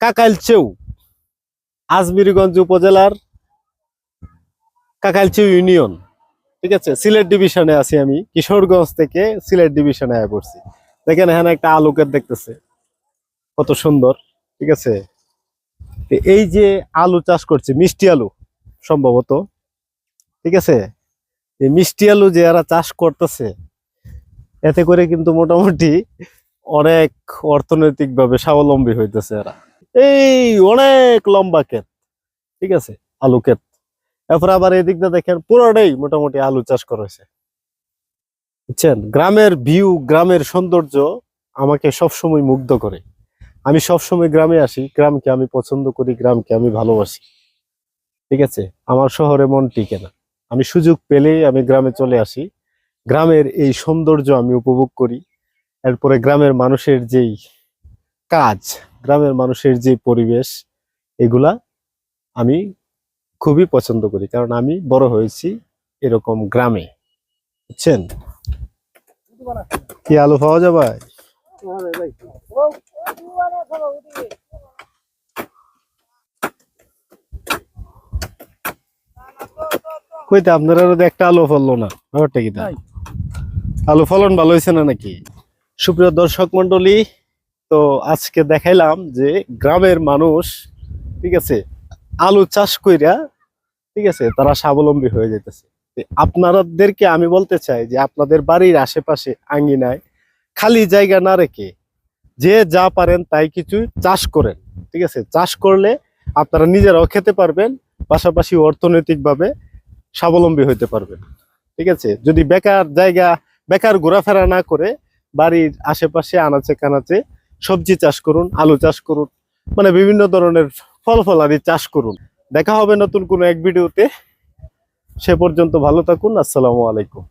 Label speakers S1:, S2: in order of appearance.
S1: কাকাইলচেউ, আজমিরগঞ্জ উপজেলার কাকাইলচেউ ইউনিয়ন। ঠিক আছে? সিলেট ডিভিশনে আছি আমি। কিশোরগঞ্জ থেকে সিলেট ডিভিশনে আয় পড়ছি। দেখেন এখানে একটা আলুকের দেখতেছে। কত সুন্দর। ঠিক আছে? এই যে আলু চাষ করছে, মিষ্টি আলু সম্ভবত। ঠিক আছে? এই মিষ্টি আলু যে এরা চাষ করতেছে, এতে করে কিন্তু মোটামুটি অনেক অর্থনৈতিকভাবে স্বাবলম্বী হইতেছে এরা। এই অনেক লম্বা ক্ষেত, ঠিক আছে? আলু ক্ষেত। এরপর আবার এই দিকটা দেখেন, পুরোটাই মোটামুটি আলু চাষ করা হয়েছে। বুঝছেন? গ্রামের ভিউ গ্রামের সৌন্দর্য আমাকে সবসময় মুগ্ধ করে। আমি সবসময় গ্রামে আসি, গ্রামকে আমি পছন্দ করি, গ্রামকে আমি ভালোবাসি। ঠিক আছে? আমার শহরে মন টিকে না। আমি সুযোগ পেলেই আমি গ্রামে চলে আসি। গ্রামের এই সৌন্দর্য আমি উপভোগ করি। এরপরে গ্রামের মানুষের যেই কাজ গ্রামের মানুষের যে পরিবেশ এগুলা আমি খুবই পছন্দ করি। কারণ আমি বড় হয়েছি এরকম গ্রামে। বুঝছেন? কি আলু পাওয়া যাবে? কইতে আপনারা একটা আলু ফললো না ব্যাপারটা কি? আলু ফলন ভালো হয়েছে না নাকি? সুপ্রিয় দর্শক মন্ডলী তো আজকে দেখাইলাম যে গ্রামের মানুষ, ঠিক আছে, আলু চাষ কইরা, ঠিক আছে, তারা স্বাবলম্বী হয়ে যেতেছে আপনাদেরকে আমি বলতে চাই যে আপনাদের বাড়ির আশেপাশে আঙ্গিনায় খালি জায়গা না রেখে যে যা পারেন তাই কিছু চাষ করেন, ঠিক আছে। চাষ করলে আপনারা নিজেরাও খেতে পারবেন, পাশাপাশি অর্থনৈতিকভাবে স্বাবলম্বী হইতে পারবেন, ঠিক আছে। যদি বেকার জায়গা, বেকার ঘোরাফেরা না করে বাড়ির আশেপাশে আনাচে কানাচে সবজি চাষ করুন, আলু চাষ করুন মানে বিভিন্ন ধরনের ফল ফল আদি চাষ করুন। দেখা হবে নতুন কোনো এক ভিডিওতে। সে পর্যন্ত ভালো থাকুন, আসসালামু আলাইকুম।